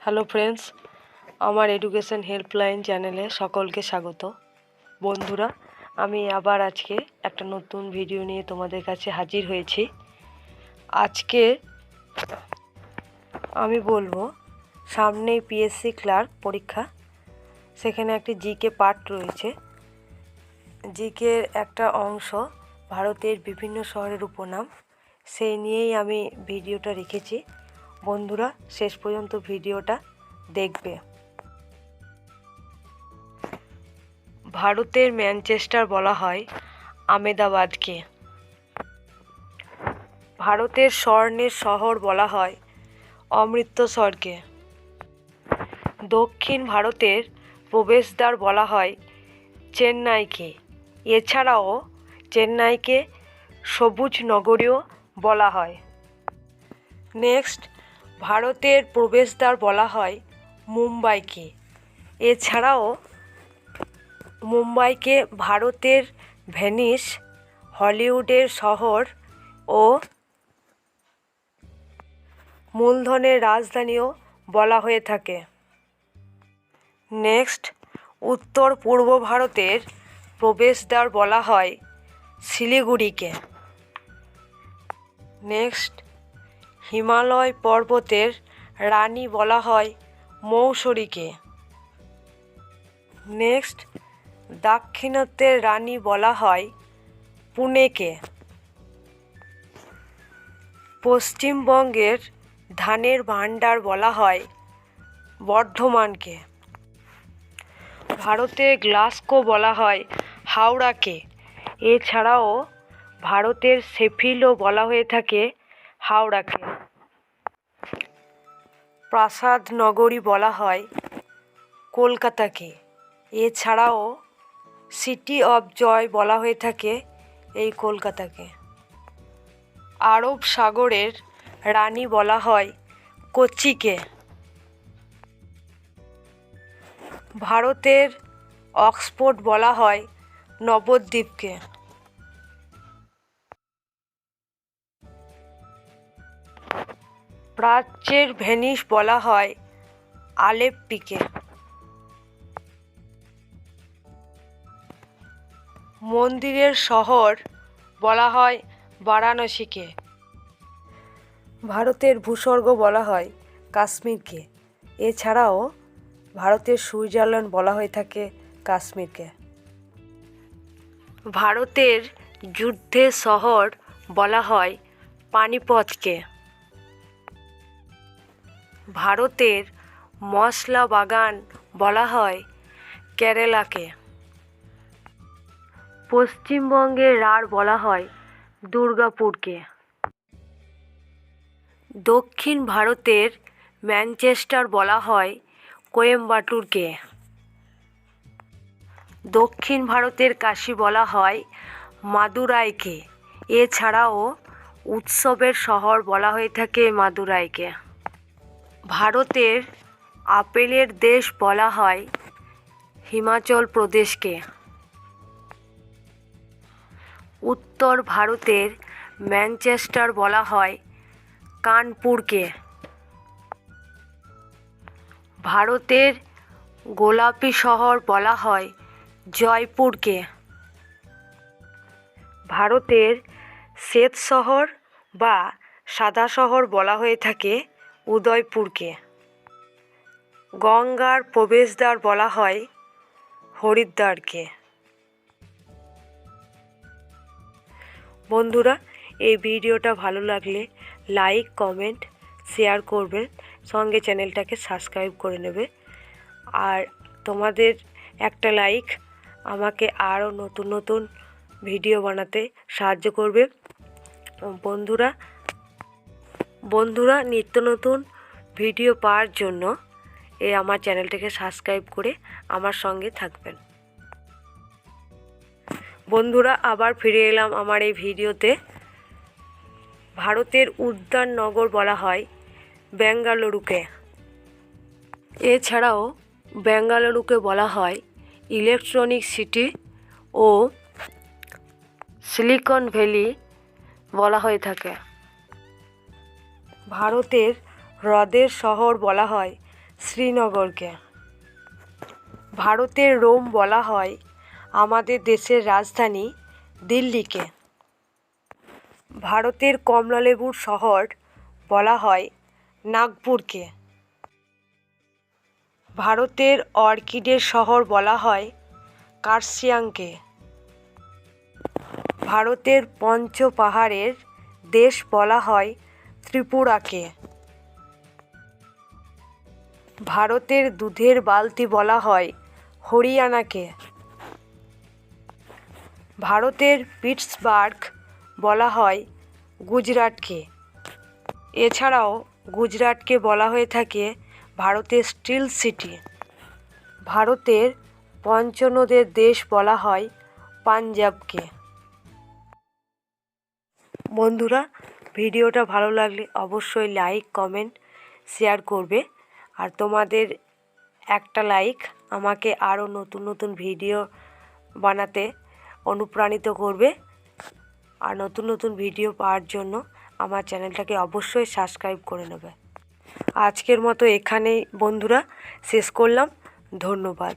Hello friends আমার education helpline চ্যানেলে সকলকে স্বাগত। বন্ধুরা, আমি আবার আজকে একটা নতুন ভিডিও নিয়ে তোমাদের কাছে হাজির হয়েছি। আজকে আমি বলব, সামনেই পিএসসি ক্লার্ক পরীক্ষা। সেখানে একটি জিকে পার্ট রয়েছে। জিকের একটা অংশ ভারতের বিভিন্ন শহরের উপনাম। সেই নিয়েই আমি ভিডিওটা রেখেছি। বন্ধুরা, শেষ পর্যন্ত ভিডিওটা দেখবে। ভারতের ম্যানচেস্টার বলা হয় আমেদাবাদকে। ভারতের স্বর্ণের শহর বলা হয় অমৃতসরকে। দক্ষিণ ভারতের প্রবেশদ্বার বলা হয় চেন্নাইকে। এছাড়াও চেন্নাইকে সবুজ নগরীও বলা হয়। নেক্সট ভারতের প্রবেশদ্বার বলা হয় মুম্বাইকে। এছাড়াও মুম্বাইকে ভারতের ভেনিস, হলিউডের শহর ও মূলধনের রাজধানীও বলা হয়ে থাকে। নেক্সট, উত্তর পূর্ব ভারতের প্রবেশদ্বার বলা হয় শিলিগুড়িকে। নেক্সট হিমালয় পর্বতের রানী বলা হয় মৌসুরীকে। নেক্সট, দাক্ষিণাত্যের রানী বলা হয় পুনেকে। পশ্চিমবঙ্গের ধানের ভাণ্ডার বলা হয় বর্ধমানকে। ভারতে গ্লাস্কো বলা হয় হাওড়াকে। এছাড়াও ভারতের সেফিলও বলা হয়ে থাকে হাওড়াকে প্রাসাদ নগরী বলা হয় কলকাতাকে। এছাড়াও সিটি অফ জয় বলা হয়ে থাকে এই কলকাতাকে। আরব সাগরের রানী বলা হয় কোচিকে। ভারতের অক্সফোর্ড বলা হয় নবদ্বীপকে। প্রাচ্যের ভেনিস বলা হয় আলেপ্পিকে। মন্দিরের শহর বলা হয় বারাণসীকে। ভারতের ভূস্বর্গ বলা হয় কাশ্মীরকে। এছাড়াও ভারতের সুইজারল্যান্ড বলা হয়ে থাকে কাশ্মীরকে। ভারতের যুদ্ধের শহর বলা হয় পানিপথকে। ভারতের মশলা বাগান বলা হয় কেরালাকে। পশ্চিমবঙ্গের রাঢ় বলা হয় দুর্গাপুরকে। দক্ষিণ ভারতের ম্যানচেস্টার বলা হয় কোয়েম্বাটুরকে। দক্ষিণ ভারতের কাশী বলা হয় মাদুরাইকে। এছাড়াও উৎসবের শহর বলা হয়ে থাকে মাদুরাইকে। ভারতের আপেলের দেশ বলা হয় হিমাচল প্রদেশকে। উত্তর ভারতের ম্যানচেস্টার বলা হয় কানপুরকে। ভারতের গোলাপি শহর বলা হয় জয়পুরকে। ভারতের শ্বেত শহর বা সাদা শহর বলা হয়ে থাকে উদয়পুরকে। গঙ্গার প্রবেশদ্বার বলা হয় হরিদ্বারকে। বন্ধুরা, এই ভিডিওটা ভালো লাগলে লাইক কমেন্ট শেয়ার করবেন। সঙ্গে চ্যানেলটাকে সাবস্ক্রাইব করে নেবে। আর তোমাদের একটা লাইক আমাকে আরও নতুন নতুন ভিডিও বানাতে সাহায্য করবে। বন্ধুরা বন্ধুরা, নিত্য নতুন ভিডিও পাওয়ার জন্য এই আমার চ্যানেলটাকে সাবস্ক্রাইব করে আমার সঙ্গে থাকবেন। বন্ধুরা, আবার ফিরে এলাম আমার এই ভিডিওতে। ভারতের উদ্যান নগর বলা হয় বেঙ্গালুরুকে এছাড়াও বেঙ্গালুরুকে বলা হয় ইলেকট্রনিক সিটি ও সিলিকন ভ্যালি বলা হয়ে থাকে। ভারতের হ্রদের শহর বলা হয় শ্রীনগরকে। ভারতের রোম বলা হয় আমাদের দেশের রাজধানী দিল্লিকে। ভারতের কমলালেবুর শহর বলা হয় নাগপুরকে। ভারতের অর্কিডের শহর বলা হয় কার্শিয়াংকে। ভারতের পঞ্চ পাহাড়ের দেশ বলা হয় ত্রিপুরাকে। ভারতের দুধের বালতি বলা হয় হরিয়ানাকে। ভারতের পিটসবার্গ বলা হয় গুজরাটকে। এছাড়াও গুজরাটকে বলা হয়ে থাকে ভারতের স্টিল সিটি। ভারতের পঞ্চনদের দেশ বলা হয় পাঞ্জাবকে। বন্ধুরা ভিডিওটা ভালো লাগলে অবশ্যই লাইক, কমেন্ট, শেয়ার করবে। আর তোমাদের একটা লাইক আমাকে আরও নতুন নতুন ভিডিও বানাতে অনুপ্রাণিত করবে। আর নতুন নতুন ভিডিও পাওয়ার জন্য আমার চ্যানেলটাকে অবশ্যই সাবস্ক্রাইব করে নেবে। আজকের মতো এখানেই বন্ধুরা, শেষ করলাম। ধন্যবাদ।